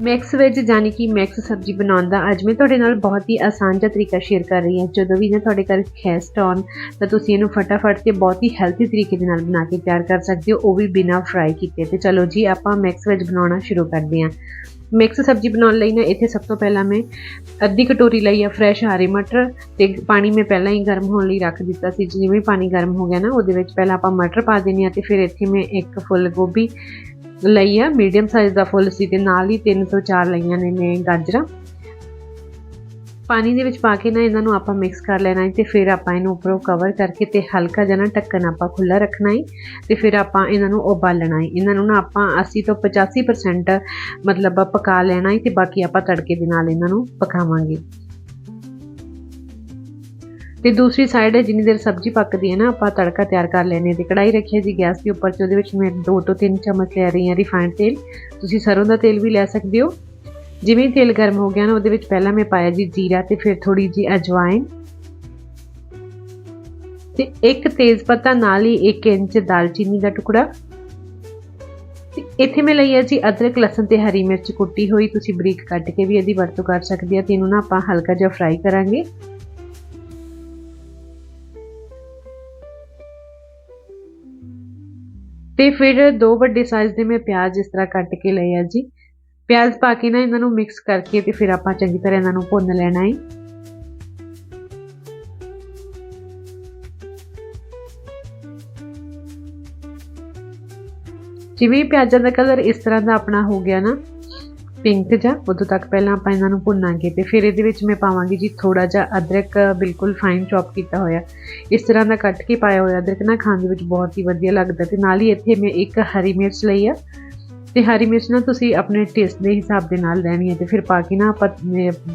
Max veg ਜਾਨੀ ਕਿ Max ਸਬਜ਼ੀ ਬਣਾਉਣ ਦਾ ਅੱਜ ਮੈਂ ਤੁਹਾਡੇ ਨਾਲ ਬਹੁਤ ਹੀ ਆਸਾਨ ਜਿਹਾ ਤਰੀਕਾ ਸ਼ੇਅਰ ਕਰ ਰਹੀ ਹਾਂ। ਜਦੋਂ ਵੀ ਨਾ ਤੁਹਾਡੇ ਘਰ ਗੈਸਟ ਆਉਣ, ਤਾਂ ਤੁਸੀਂ ਇਹਨੂੰ ਫਟਾਫਟ ਤੇ ਬਹੁਤ ਹੀ ਹੈਲਥੀ ਤਰੀਕੇ ਦੇ ਨਾਲ ਬਣਾ ਕੇ ਤਿਆਰ ਕਰ ਸਕਦੇ ਹੋ। ਉਹ ਵੀ ਬਿਨਾਂ ਫਰਾਈ ਕੀਤੇ। ਤੇ ਚਲੋ ਜੀ, ਆਪਾਂ ਮੈਕਸ ਵੈਜ ਬਣਾਉਣਾ ਸ਼ੁਰੂ ਕਰਦੇ ਹਾਂ। ਮਿਕਸ ਸਬਜ਼ੀ ਬਣਾਉਣ ਲਈ ਨਾ ਇੱਥੇ ਸਭ ਤੋਂ ਪਹਿਲਾਂ ਮੈਂ ਅੱਧੀ ਕਟੋਰੀ ਲਈ ਆ ਫਰੈਸ਼ ਹਰੇ ਮਟਰ ਤੇ ਪਾਣੀ ਮੈਂ ਪਹਿਲਾਂ ਹੀ ਗਰਮ ਹੋਣ ਲਈ ਰੱਖ ਦਿੱਤਾ ਸੀ। ਜਿਵੇਂ ਪਾਣੀ ਗਰਮ ਹੋ ਗਿਆ ਨਾ, ਉਹਦੇ ਵਿੱਚ ਪਹਿਲਾਂ ਆਪਾਂ ਮਟਰ ਪਾ ਦੇਣੇ ਆ ਤੇ ਫਿਰ ਇੱਥੇ ਮੈਂ ਇੱਕ ਫੁੱਲ ਗੋਭੀ ਲਈ ਆ ਮੀਡੀਅਮ ਸਾਈਜ਼ ਦਾ ਫੁੱਲ ਸੀ ਤੇ ਨਾਲ ਹੀ ਤਿੰਨ ਤੋਂ ਚਾਰ ਲਈਆਂ ਨੇ ਮੈਂ ਗਾਜਰਾਂ। ਪਾਣੀ ਦੇ ਵਿੱਚ ਪਾ ਕੇ ਨਾ ਇਹਨਾਂ ਨੂੰ ਆਪਾਂ ਮਿਕਸ ਕਰ ਲੈਣਾ ਹੈ ਤੇ ਫਿਰ ਆਪਾਂ ਇਹਨੂੰ ਉੱਪਰੋਂ ਕਵਰ ਕਰਕੇ ਤੇ ਹਲਕਾ ਜਿਹਾ ਨਾ ਢੱਕਣ ਆਪਾਂ ਖੁੱਲਾ ਰੱਖਣਾ ਹੈ ਤੇ ਫਿਰ ਆਪਾਂ ਇਹਨਾਂ ਨੂੰ ਉਬਾਲਣਾ ਹੈ। ਇਹਨਾਂ ਨੂੰ ਨਾ ਆਪਾਂ 80 ਤੋਂ 85% ਮਤਲਬ ਪਕਾ ਲੈਣਾ ਹੈ ਤੇ ਬਾਕੀ ਆਪਾਂ ਤੜਕੇ ਦੇ ਨਾਲ ਇਹਨਾਂ ਨੂੰ ਪਕਾਵਾਂਗੇ। ਤੇ ਦੂਸਰੀ ਸਾਈਡ ਹੈ ਜਿੰਨੀ ਦੇਰ ਸਬਜ਼ੀ ਪੱਕਦੀ ਹੈ ਨਾ, ਆਪਾਂ ਤੜਕਾ ਤਿਆਰ ਕਰ ਲੈਣੇ ਤੇ ਕੜਾਈ ਰੱਖੀ ਹੈ ਜੀ ਗੈਸ ਦੇ ਉੱਪਰ, ਤੇ ਉਹਦੇ ਵਿੱਚ ਮੈਂ ਦੋ ਤੋਂ ਤਿੰਨ ਚਮਚ ਲੈ ਰਹੀ ਹਾਂ ਰਿਫਾਈਨਡ ਤੇਲ। ਤੁਸੀਂ ਸਰੋਂ ਦਾ ਤੇਲ ਵੀ ਲੈ ਸਕਦੇ ਹੋ। ਜਿਵੇਂ ਤੇਲ ਗਰਮ ਹੋ ਗਿਆ ਨਾ, ਉਹਦੇ ਵਿੱਚ ਪਹਿਲਾਂ ਮੈਂ ਪਾਇਆ ਜੀ ਜੀਰਾ ਤੇ ਫਿਰ ਥੋੜੀ ਜੀ ਅਜਵਾਇਨ ਤੇ ਇੱਕ ਤੇਜ਼ ਪੱਤਾ ਨਾਲ ਹੀ 1 ਇੰਚ ਦਾਲਚੀਨੀ ਦਾ ਟੁਕੜਾ। ਤੇ ਇੱਥੇ ਮੈਂ ਲਈ ਹੈ ਜੀ ਅਦਰਕ, ਲਸਣ ਤੇ ਹਰੀ ਮਿਰਚ ਕੁੱਟੀ ਹੋਈ। ਤੁਸੀਂ ਬਰੀਕ ਕੱਟ ਕੇ ਵੀ ਇਹਦੀ ਵਰਤੋਂ ਕਰ ਸਕਦੇ ਆ ਤੇ ਇਹਨੂੰ ਨਾ ਆਪਾਂ ਹਲਕਾ ਜਿਹਾ ਫਰਾਈ ਕਰਾਂਗੇ। ਤੇ ਫਿਰ ਦੋ ਵੱਡੇ ਸਾਈਜ਼ ਦੇ ਮੈਂ ਪਿਆਜ਼ ਇਸ ਤਰ੍ਹਾਂ ਕੱਟ ਕੇ ਲਏ ਆ ਜੀ। ਪਿਆਜ਼ ਪਾ ਕੇ ਨਾ ਇਹਨਾਂ ਨੂੰ ਮਿਕਸ ਕਰਕੇ ਤੇ ਫਿਰ ਆਪਾਂ ਚੰਗੀ ਤਰ੍ਹਾਂ ਇਹਨਾਂ ਨੂੰ ਭੁੰਨ ਲੈਣਾ ਹੈ ਜਿਵੇਂ ਪਿਆਜ਼ਾਂ ਦਾ ਕਲਰ ਇਸ ਤਰ੍ਹਾਂ ਦਾ ਆਪਣਾ ਹੋ ਗਿਆ ਨਾ। ਪਿੰਕ ਜਾਂ, ਉਦੋਂ ਤੱਕ ਪਹਿਲਾਂ ਆਪਾਂ ਇਹਨਾਂ ਨੂੰ ਭੁੰਨਾਂਗੇ ਤੇ ਫਿਰ ਇਹਦੇ ਵਿੱਚ ਮੈਂ ਪਾਵਾਂਗੀ ਜੀ ਥੋੜਾ ਜਿਹਾ ਅਦਰਕ, ਬਿਲਕੁਲ ਫਾਈਨ ਚੌਪ ਕੀਤਾ ਹੋਇਆ। ਇਸ ਤਰ੍ਹਾਂ ਦਾ ਕੱਟ ਕੇ ਪਾਇਆ ਹੋਇਆ ਅਦਰਕ ਨਾ ਖਾਣ ਦੇ ਵਿੱਚ ਬਹੁਤ ਹੀ ਵਧੀਆ ਲੱਗਦਾ ਤੇ ਨਾਲ ਹੀ ਇੱਥੇ ਮੈਂ ਇੱਕ ਹਰੀ ਮਿਰਚ ਲਈ ਆ। ਤੇ ਹਰੀ ਮਿਰਚ ਨਾ ਤੁਸੀਂ ਆਪਣੇ ਟੇਸਟ ਦੇ ਹਿਸਾਬ ਦੇ ਨਾਲ ਲੈਣੀ ਹੈ ਤੇ ਫਿਰ ਪਾ ਕੇ ਨਾ ਆਪਾਂ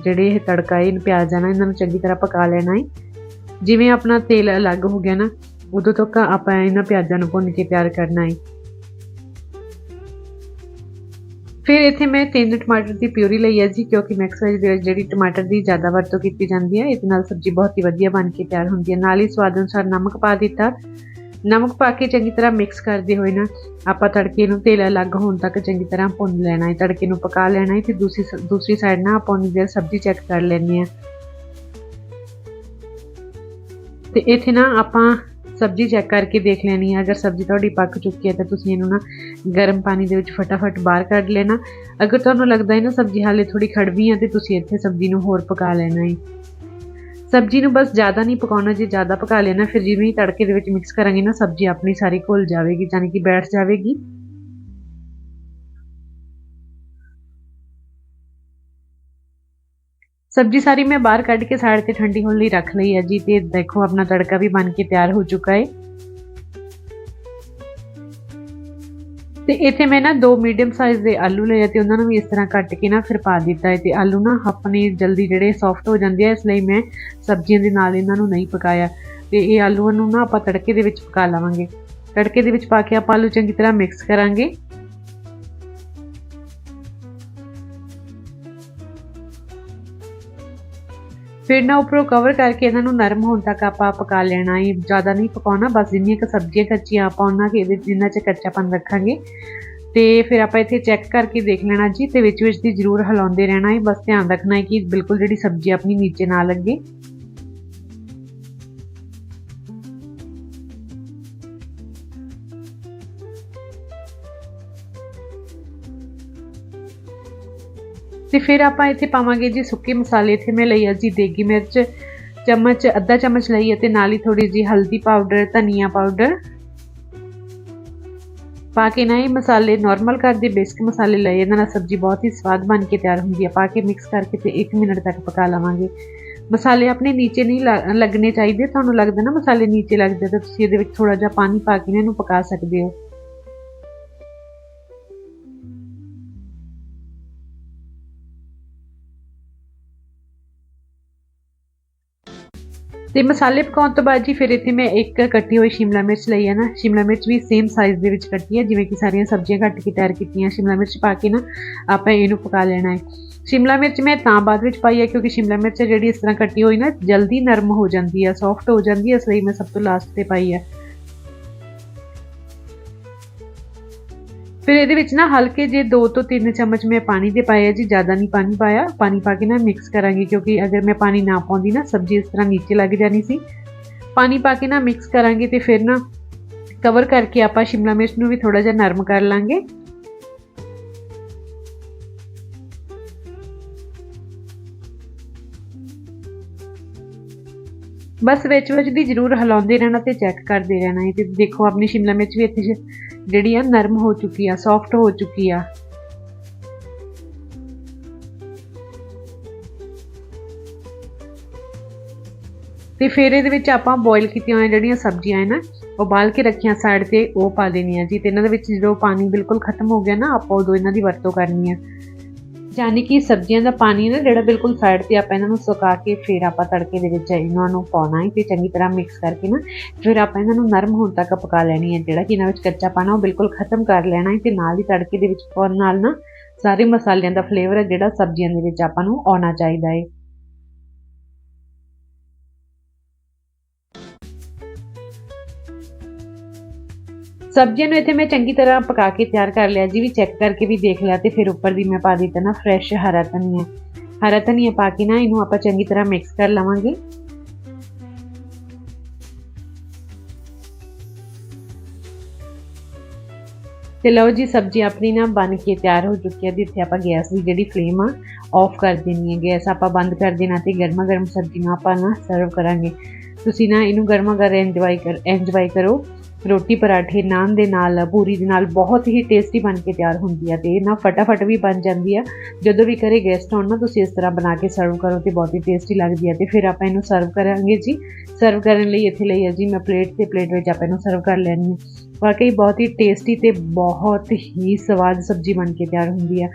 ਜਿਹੜੇ ਇਹ ਤੜਕਾ ਇਹ ਪਿਆਜ਼ਾਂ ਨਾ, ਇਹਨਾਂ ਨੂੰ ਚੰਗੀ ਤਰ੍ਹਾਂ ਪਕਾ ਲੈਣਾ ਹੈ ਜਿਵੇਂ ਆਪਣਾ ਤੇਲ ਅਲੱਗ ਹੋ ਗਿਆ ਨਾ, ਉਦੋਂ ਤੱਕ ਆਪਾਂ ਇਹਨਾਂ ਪਿਆਜ਼ਾਂ ਨੂੰ ਭੁੰਨ ਕੇ ਤਿਆਰ ਕਰਨਾ ਹੈ ਫਿਰ ਇੱਥੇ ਮੈਂ ਤਿੰਨ ਟਮਾਟਰ ਦੀ ਪਿਊਰੀ ਲਈ ਹੈ ਜੀ, ਕਿਉਂਕਿ ਮਿਕਸ ਵੈਜ ਦੇ ਵਿੱਚ ਜਿਹੜੀ ਟਮਾਟਰ ਦੀ ਜ਼ਿਆਦਾ ਵਰਤੋਂ ਕੀਤੀ ਜਾਂਦੀ ਹੈ, ਇਹਦੇ ਨਾਲ ਸਬਜ਼ੀ ਬਹੁਤ ਹੀ ਵਧੀਆ ਬਣ ਕੇ ਤਿਆਰ ਹੁੰਦੀ ਹੈ। ਨਾਲ ਹੀ ਸਵਾਦ ਅਨੁਸਾਰ ਨਮਕ ਪਾ ਦਿੱਤਾ। ਨਮਕ ਪਾ ਕੇ ਚੰਗੀ ਤਰ੍ਹਾਂ ਮਿਕਸ ਕਰਦੇ ਹੋਏ ਨਾ, ਆਪਾਂ ਤੜਕੇ ਨੂੰ ਤੇਲ ਅਲੱਗ ਹੋਣ ਤੱਕ ਚੰਗੀ ਤਰ੍ਹਾਂ ਭੁੰਨ ਲੈਣਾ ਹੈ। ਤੜਕੇ ਨੂੰ ਪਕਾ ਲੈਣਾ ਹੈ ਤੇ ਦੂਸਰੀ ਦੂਸਰੀ ਸਾਈਡ ਨਾ ਆਪਾਂ ਉਹਨੀ ਦੇਰ ਸਬਜ਼ੀ ਚੈੱਕ ਕਰ ਲੈਣੀ ਹੈ। ਤੇ ਇੱਥੇ ਨਾ ਆਪਾਂ ਸਬਜ਼ੀ ਚੈੱਕ ਕਰਕੇ ਦੇਖ ਲੈਣੀ ਹੈ ਅਗਰ ਸਬਜ਼ੀ ਤੁਹਾਡੀ ਪੱਕ ਚੁੱਕੀ ਹੈ ਤਾਂ ਤੁਸੀਂ ਇਹਨੂੰ ਨਾ ਗਰਮ ਪਾਣੀ ਦੇ ਵਿੱਚ ਫਟਾਫਟ ਬਾਹਰ ਕੱਢ ਲੈਣਾ। ਅਗਰ ਤੁਹਾਨੂੰ ਲੱਗਦਾ ਹੈ ਨਾ ਸਬਜ਼ੀ ਹਾਲੇ ਥੋੜੀ ਖੜਵੀ ਹੈ ਤੇ ਤੁਸੀਂ ਇੱਥੇ ਸਬਜ਼ੀ ਨੂੰ ਹੋਰ ਪਕਾ ਲੈਣਾ ਹੈ ਸਬਜ਼ੀ ਨੂੰ ਬਸ ਜ਼ਿਆਦਾ ਨਹੀਂ ਪਕਾਉਣਾ, ਜੇ ਜ਼ਿਆਦਾ ਪਕਾ ਲੈਣਾ, ਫਿਰ ਜਿਵੇਂ ਹੀ ਤੜਕੇ ਦੇ ਵਿੱਚ ਮਿਕਸ ਕਰਾਂਗੇ ਨਾ, ਸਬਜ਼ੀ ਆਪਣੀ ਸਾਰੀ ਘੁਲ ਜਾਵੇਗੀ ਯਾਨੀ ਕਿ ਬੈਠ ਜਾਵੇਗੀ। ਸਬਜ਼ੀ ਸਾਰੀ ਮੈਂ ਬਾਹਰ ਕੱਢ ਕੇ ਸਾਈਡ ਤੇ ਠੰਡੀ ਹੋਣ ਲਈ ਰੱਖ ਲਈ ਹੈ ਜੀ ਤੇ ਦੇਖੋ ਆਪਣਾ ਤੜਕਾ ਵੀ ਬਣ ਕੇ ਤਿਆਰ ਹੋ ਚੁੱਕਾ ਹੈ। ਤੇ ਇੱਥੇ ਮੈਂ ਨਾ ਦੋ ਮੀਡੀਅਮ ਸਾਈਜ਼ ਦੇ ਆਲੂ ਲਏ ਤੇ ਉਹਨਾਂ ਨੂੰ ਵੀ ਇਸ ਤਰ੍ਹਾਂ ਕੱਟ ਕੇ ਨਾ ਫਿਰ ਪਾ ਦਿੱਤਾ ਹੈ ਤੇ ਆਲੂ ਨਾ ਆਪਣੇ ਜਲਦੀ ਜਿਹੜੇ ਸੌਫਟ ਹੋ ਜਾਂਦੇ ਆ, ਇਸ ਲਈ ਮੈਂ ਸਬਜ਼ੀਆਂ ਦੇ ਨਾਲ ਇਹਨਾਂ ਨੂੰ ਨਹੀਂ ਪਕਾਇਆ। ਤੇ ਇਹ ਆਲੂਆਂ ਨੂੰ ਨਾ ਆਪਾਂ ਤੜਕੇ ਦੇ ਵਿੱਚ ਪਕਾ ਲਵਾਂਗੇ। ਤੜਕੇ ਦੇ ਵਿੱਚ ਪਾ ਕੇ ਆਪਾਂ ਆਲੂ ਚੰਗੀ ਤਰ੍ਹਾਂ ਮਿਕਸ ਕਰਾਂਗੇ। ਫਿਰ ਨਾ ਉੱਪਰੋਂ ਕਵਰ ਕਰਕੇ ਇਹਨਾਂ ਨੂੰ ਨਰਮ ਹੋਣ ਤੱਕ ਆਪਾਂ ਪਕਾ ਲੈਣਾ ਹੈ। ਜ਼ਿਆਦਾ ਨਹੀਂ ਪਕਾਉਣਾ, ਬਸ ਜਿੰਨੀਆਂ ਕ ਸਬਜ਼ੀਆਂ ਕੱਚੀਆਂ ਆਪਾਂ ਉਹਨਾਂ ਕੇ ਇਹਦੇ ਜਿੰਨਾ ਚ ਕੱਚਾਪਨ ਰੱਖਾਂਗੇ। ਤੇ ਫਿਰ ਆਪਾਂ ਇੱਥੇ ਚੈੱਕ ਕਰਕੇ ਦੇਖ ਲੈਣਾ ਜੀ ਤੇ ਵਿੱਚ ਵਿੱਚ ਦੀ ਜ਼ਰੂਰ ਹਿਲਾਉਂਦੇ ਰਹਿਣਾ ਹੈ। ਬਸ ਧਿਆਨ ਰੱਖਣਾ ਹੈ ਕਿ ਬਿਲਕੁਲ ਜਿਹੜੀ ਸਬਜ਼ੀ ਆਪਣੀ ਨੀਚੇ ਨਾ ਲੱਗੇ। ਤੇ ਫਿਰ ਆਪਾਂ ਇੱਥੇ ਪਾਵਾਂਗੇ ਜੀ ਸੁੱਕੇ ਮਸਾਲੇ ਇੱਥੇ ਮੈਂ ਲਈ ਆ ਜੀ ਦੇਗੀ ਮਿਰਚ, ਚਮਚ, ਅੱਧਾ ਚਮਚ ਲਈ ਅਤੇ ਨਾਲ ਹੀ ਥੋੜੀ ਜੀ ਹਲਦੀ ਪਾਊਡਰ ਧਨੀਆ ਪਾਊਡਰ ਪਾ ਕੇ ਨਾ ਇਹ ਮਸਾਲੇ ਨਾਰਮਲ ਦੇ ਬੇਸਿਕ ਮਸਾਲੇ ਲਏ, ਇਹਨਾਂ ਨਾਲ ਸਬਜ਼ੀ ਬਹੁਤ ਹੀ ਸਵਾਦ ਬਣ ਕੇ ਤਿਆਰ ਹੁੰਦੀ ਹੈ ਪਾ ਕੇ ਮਿਕਸ ਕਰਕੇ ਤੇ 1 ਮਿੰਟ ਤੱਕ ਪਕਾ ਲਵਾਂਗੇ। ਮਸਾਲੇ ਆਪਣੇ ਨੀਚੇ ਨਹੀਂ ਲੱਗਣੇ ਚਾਹੀਦੇ, ਤੁਹਾਨੂੰ ਲੱਗਦਾ ਨਾ ਮਸਾਲੇ ਨੀਚੇ ਲੱਗਦੇ ਤਾਂ ਤੁਸੀਂ ਇਹਦੇ ਵਿੱਚ ਥੋੜਾ ਜਿਹਾ ਪਾਣੀ ਪਾ ਕੇ ਇਹਨੂੰ ਪਕਾ ਸਕਦੇ ਹੋ। ਤੇ ਮਸਾਲੇ ਪਕਾਉਣ ਤੋਂ ਬਾਅਦ ਜੀ ਫਿਰ ਇੱਥੇ ਮੈਂ ਇੱਕ ਕੱਟੀ ਹੋਈ ਸ਼ਿਮਲਾ ਮਿਰਚ ਲਈ ਹੈ ਨਾ। ਸ਼ਿਮਲਾ ਮਿਰਚ ਵੀ ਸੇਮ ਸਾਈਜ਼ ਦੇ ਵਿੱਚ ਕੱਟੀ ਹੈ, ਜਿਵੇਂ ਕਿ ਸਾਰੀਆਂ ਸਬਜ਼ੀਆਂ ਕੱਟ ਕੇ ਤਿਆਰ ਕੀਤੀਆਂ, ਸ਼ਿਮਲਾ ਮਿਰਚ ਪਾ ਕੇ ਨਾ ਆਪਾਂ ਇਹਨੂੰ ਪਕਾ ਲੈਣਾ ਹੈ। ਸ਼ਿਮਲਾ ਮਿਰਚ ਮੈਂ ਤਾਂ ਬਾਅਦ ਵਿੱਚ ਪਾਈ ਹੈ, ਕਿਉਂਕਿ ਸ਼ਿਮਲਾ ਮਿਰਚ ਜਿਹੜੀ ਇਸ ਤਰ੍ਹਾਂ ਕੱਟੀ ਹੋਈ ਨਾ ਜਲਦੀ ਨਰਮ ਹੋ ਜਾਂਦੀ ਹੈ ਸੌਫਟ ਹੋ ਜਾਂਦੀ ਹੈ, ਇਸ ਲਈ ਮੈਂ ਸਭ ਤੋਂ ਲਾਸਟ ਤੇ ਪਾਈ ਹੈ। ਫਿਰ ਇਹਦੇ ਵਿੱਚ ਨਾ ਹਲਕੇ ਜੇ 2 ਤੋਂ 3 ਚਮਚ ਮੈਂ ਪਾਣੀ ਦੇ ਪਾਇਆ ਜੀ, ਜ਼ਿਆਦਾ ਨਹੀਂ ਪਾਣੀ ਪਾਇਆ। ਪਾਣੀ ਪਾ ਕੇ ਨਾ ਮਿਕਸ ਕਰਾਂਗੀ ਕਿਉਂਕਿ ਅਗਰ ਮੈਂ ਪਾਣੀ ਨਾ ਪਾਉਂਦੀ ਨਾ, ਸਬਜ਼ੀ ਇਸ ਤਰ੍ਹਾਂ ਨੀਚੇ ਲੱਗ ਜਾਣੀ ਸੀ। ਪਾਣੀ ਪਾ ਕੇ ਨਾ ਮਿਕਸ ਕਰਾਂਗੇ ਤੇ ਫਿਰ ਨਾ ਕਵਰ ਕਰਕੇ ਆਪਾਂ ਸ਼ਿਮਲਾ ਮਿਰਚ ਨੂੰ ਵੀ ਥੋੜਾ ਜਿਹਾ ਨਰਮ ਕਰ ਲਾਂਗੇ। ਬਸ ਵਿੱਚ ਵਿੱਚ ਦੀ ਜ਼ਰੂਰ ਹਿਲਾਉਂਦੇ ਰਹਿਣਾ ਤੇ ਚੈੱਕ ਕਰਦੇ ਰਹਿਣਾ ਹੈ ਤੇ ਦੇਖੋ, ਆਪਣੀ ਸ਼ਿਮਲਾ ਮਿਰਚ ਵੀ ਇੱਥੇ ਜਿਹੜੀ ਆ ਨਰਮ ਹੋ ਚੁੱਕੀ ਆ ਸੌਫਟ ਹੋ ਚੁੱਕੀ ਆ। ਤੇ ਫਿਰ ਇਹਦੇ ਵਿੱਚ ਆਪਾਂ ਬੋਇਲ ਕੀਤੀਆਂ ਹੋਈਆਂ ਜਿਹੜੀਆਂ ਸਬਜ਼ੀਆਂ ਹੈ ਨਾ, ਉਬਾਲ ਕੇ ਰੱਖੀਆਂ ਸਾਈਡ ਤੇ, ਉਹ ਪਾ ਦੇਣੀਆਂ ਜੀ। ਤੇ ਇਹਨਾਂ ਦੇ ਵਿੱਚ ਜਦੋਂ ਪਾਣੀ ਬਿਲਕੁਲ ਖਤਮ ਹੋ ਗਿਆ ਨਾ, ਆਪਾਂ ਉਦੋਂ ਇਹਨਾਂ ਦੀ ਵਰਤੋਂ ਕਰਨੀ ਆ। ਯਾਨੀ ਕਿ ਸਬਜ਼ੀਆਂ ਦਾ ਪਾਣੀ ਨਾ, ਜਿਹੜਾ ਬਿਲਕੁਲ ਸਾਈਡ ਤੇ ਆਪਾਂ ਇਹਨਾਂ ਨੂੰ ਸੁਕਾ ਕੇ ਫਿਰ ਆਪਾਂ ਤੜਕੇ ਦੇ ਵਿੱਚ ਇਹਨਾਂ ਨੂੰ ਪਾਉਣਾ ਹੈ ਤੇ ਚੰਗੀ ਤਰ੍ਹਾਂ ਮਿਕਸ ਕਰਕੇ ਨਾ, ਫਿਰ ਆਪਾਂ ਇਹਨਾਂ ਨੂੰ ਨਰਮ ਹੋਣ ਤੱਕ ਪਕਾ ਲੈਣੀ ਹੈ। ਜਿਹੜਾ ਕਿ ਇਹਨਾਂ ਵਿੱਚ ਕੱਚਾ ਪਾਣਾ, ਉਹ ਬਿਲਕੁਲ ਖਤਮ ਕਰ ਲੈਣਾ ਹੈ ਤੇ ਨਾਲ ਹੀ ਤੜਕੇ ਦੇ ਵਿੱਚ ਪਾਉਣ ਨਾਲ ਨਾ ਸਾਰੇ ਮਸਾਲਿਆਂ ਦਾ ਫਲੇਵਰ ਹੈ ਜਿਹੜਾ ਸਬਜ਼ੀਆਂ ਦੇ ਵਿੱਚ ਆਪਾਂ ਨੂੰ ਆਉਣਾ ਚਾਹੀਦਾ ਹੈ। ਸਬਜ਼ੀਆਂ ਨੂੰ ਇੱਥੇ ਮੈਂ ਚੰਗੀ ਤਰ੍ਹਾਂ ਪਕਾ ਕੇ ਤਿਆਰ ਕਰ ਲਿਆ, ਜੀ ਵੀ ਚੈੱਕ ਕਰਕੇ ਵੀ ਦੇਖ ਲਿਆ ਤੇ ਫਿਰ ਉੱਪਰ ਦੀ ਮੈਂ ਪਾ ਦਿੱਤਾ ਨਾ ਫਰੈਸ਼ ਹਰਾ ਧਨੀਆ। ਹਰਾ ਧਨੀਆ ਪਾ ਕੇ ਨਾ ਇਹਨੂੰ ਆਪਾਂ ਚੰਗੀ ਤਰ੍ਹਾਂ ਮਿਕਸ ਕਰ ਲਵਾਂਗੇ। ਤੇ ਲਓ ਜੀ, ਸਬਜ਼ੀ ਆਪਣੀ ਨਾ ਬਣ ਕੇ ਤਿਆਰ ਹੋ ਚੁੱਕੀ ਹੈ ਤੇ ਆਪਾਂ ਗੈਸ ਦੀ ਜਿਹੜੀ ਫਲੇਮ ਆ ਆਫ ਕਰ ਦੇਣੀ ਹੈ। ਗੈਸ ਆਪਾਂ ਬੰਦ ਕਰ ਦੇਣਾ ਤੇ ਗਰਮਾ ਗਰਮ ਸਬਜ਼ੀ ਨੂੰ ਆਪਾਂ ਨਾ ਸਰਵ ਕਰਾਂਗੇ। ਤੁਸੀਂ ਨਾ ਇਹਨੂੰ ਗਰਮਾ ਗਰਮ ਇੰਜੋਏ ਕਰ ਇੰਜੋਏ ਕਰੋ। ਰੋਟੀ ਪਰਾਠੇ ਨਾਨ ਦੇ ਨਾਲ ਪੂਰੀ ਦੇ ਨਾਲ ਬਹੁਤ ਹੀ ਟੇਸਟੀ ਬਣ ਕੇ ਤਿਆਰ ਹੁੰਦੀ ਆ ਤੇ ਇਹ ਨਾ ਫਟਾਫਟ ਵੀ ਬਣ ਜਾਂਦੀ ਆ। ਜਦੋਂ ਵੀ ਘਰੇ ਗੈਸਟ ਆਉਣ ਨਾ ਤੁਸੀਂ ਇਸ ਤਰ੍ਹਾਂ ਬਣਾ ਕੇ ਸਰਵ ਕਰੋ ਤੇ ਬਹੁਤ ਹੀ ਟੇਸਟੀ ਲੱਗਦੀ ਹੈ ਤੇ ਫਿਰ ਆਪਾਂ ਇਹਨੂੰ ਸਰਵ ਕਰਾਂਗੇ ਜੀ। ਸਰਵ ਕਰਨ ਲਈ ਇੱਥੇ ਲਈ ਆ ਜੀ, ਮੈਂ ਪਲੇਟ ਤੇ ਪਲੇਟ ਵਿੱਚ ਆਪਾਂ ਇਹਨੂੰ ਸਰਵ ਕਰ ਲੈਣੀ ਹੈ। ਵਾਕਈ ਬਹੁਤ ਹੀ ਟੇਸਟੀ ਤੇ ਬਹੁਤ ਹੀ ਸਵਾਦ ਸਬਜ਼ੀ ਬਣ ਕੇ ਤਿਆਰ ਹੁੰਦੀ ਆ।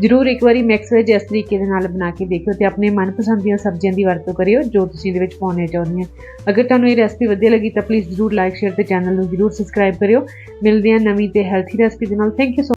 ਜ਼ਰੂਰ ਇੱਕ ਵਾਰੀ ਮਿਕਸ ਵੈਜ ਇਸ ਤਰੀਕੇ ਦੇ ਨਾਲ ਬਣਾ ਕੇ ਦੇਖਿਓ ਤੇ ਆਪਣੇ ਮਨਪਸੰਦ ਦੀਆਂ ਸਬਜ਼ੀਆਂ ਦੀ ਵਰਤੋਂ ਕਰਿਓ ਜੋ ਤੁਸੀਂ ਇਹਦੇ ਵਿੱਚ ਪਾਉਣੇ ਚਾਹੁੰਦੇ ਹੋ। ਅਗਰ ਤੁਹਾਨੂੰ ਇਹ ਰੈਸਪੀ ਵਧੀਆ ਲੱਗੀ ਤਾਂ ਪਲੀਜ਼ ਜ਼ਰੂਰ ਲਾਈਕ ਸ਼ੇਅਰ ਤੇ ਚੈਨਲ ਨੂੰ ਜ਼ਰੂਰ ਸਬਸਕ੍ਰਾਈਬ ਕਰਿਓ। ਮਿਲਦੇ ਹਾਂ ਨਵੀਂ ਤੇ ਹੈਲਥੀ ਰੈਸਪੀ ਦੇ ਨਾਲ। Thank you